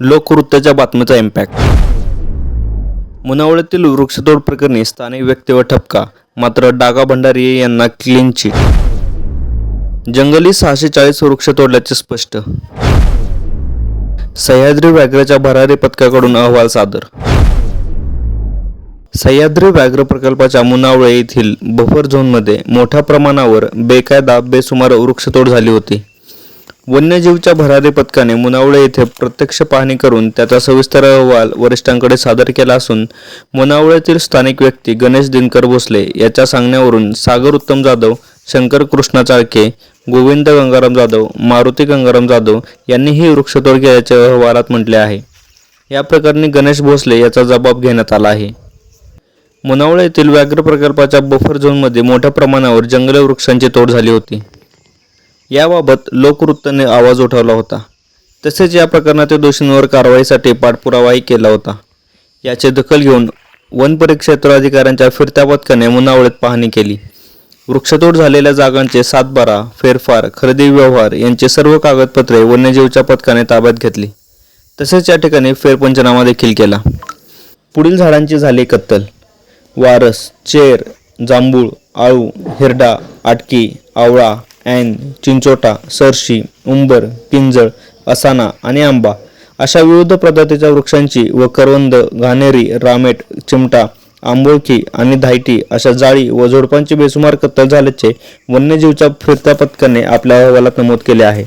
लोकवृत्ताच्या बातमीचा इम्पॅक्ट मुनावळ्यातील वृक्षतोड प्रकरणी स्थानिक व्यक्तीवर ठपका मात्र डागा भंडारी यांना क्लीन चिट जंगली सहाशे चाळीस वृक्ष तोडल्याचे स्पष्ट. सह्याद्री व्याघ्राच्या भरारी पथकाकडून अहवाल सादर. सह्याद्री व्याघ्र प्रकल्पाच्या मुनावळे येथील बफर झोनमध्ये मोठ्या प्रमाणावर बेकायदा बेसुमार वृक्षतोड झाली होती. वन्यजीवच्या भरारी पथकाने मुनावळे येथे प्रत्यक्ष पाहणी करून त्याचा सविस्तर अहवाल वरिष्ठांकडे सादर केला असून मुनावळ्यातील स्थानिक व्यक्ती गणेश दिनकर भोसले याच्या सांगण्यावरून सागर उत्तम जाधव शंकर कृष्णा चाळके गोविंद गंगाराम जाधव मारुती गंगाराम जाधव यांनीही वृक्षतोड केल्याचे अहवालात म्हटले आहे. या प्रकरणी गणेश भोसले याचा जबाब घेण्यात आला आहे. मुनावळे येथील व्याघ्र प्रकल्पाच्या बफर झोनमध्ये मोठ्या प्रमाणावर जंगल वृक्षांची तोड झाली होती. याबाबत लोकवृत्ताने आवाज उठवला होता. तसेच या प्रकरणातील दोषींवर कारवाईसाठी पाठपुरावाही केला होता. याची दखल घेऊन वन परिक्षेत्र अधिकाऱ्यांच्या फिरत्या पथकाने मुनावळीत पाहणी केली. वृक्षतोड झालेल्या जागांचे सातबारा फेरफार खरेदी व्यवहार यांचे सर्व कागदपत्रे वन्यजीवच्या पथकाने ताब्यात घेतली. तसेच या ठिकाणी फेरपंचनामा देखील केला. पुढील झाडांची झाली कत्तल. वारस चेर जांभूळ आळू हिरडा आटकी आवळा ऐन चिंचोटा सरशी उंबर पिंजळ असाना आणि आंबा अशा विविध प्रजातीच्या वृक्षांची व करवंद घाणेरी रामेट चिमटा आंबोळखी आणि धायटी अशा जाळी व झुडपांची बेसुमार कत्तल झाल्याचे वन्यजीवच्या फिरत्या पथकाने आपल्या अहवालात नमूद केले आहे.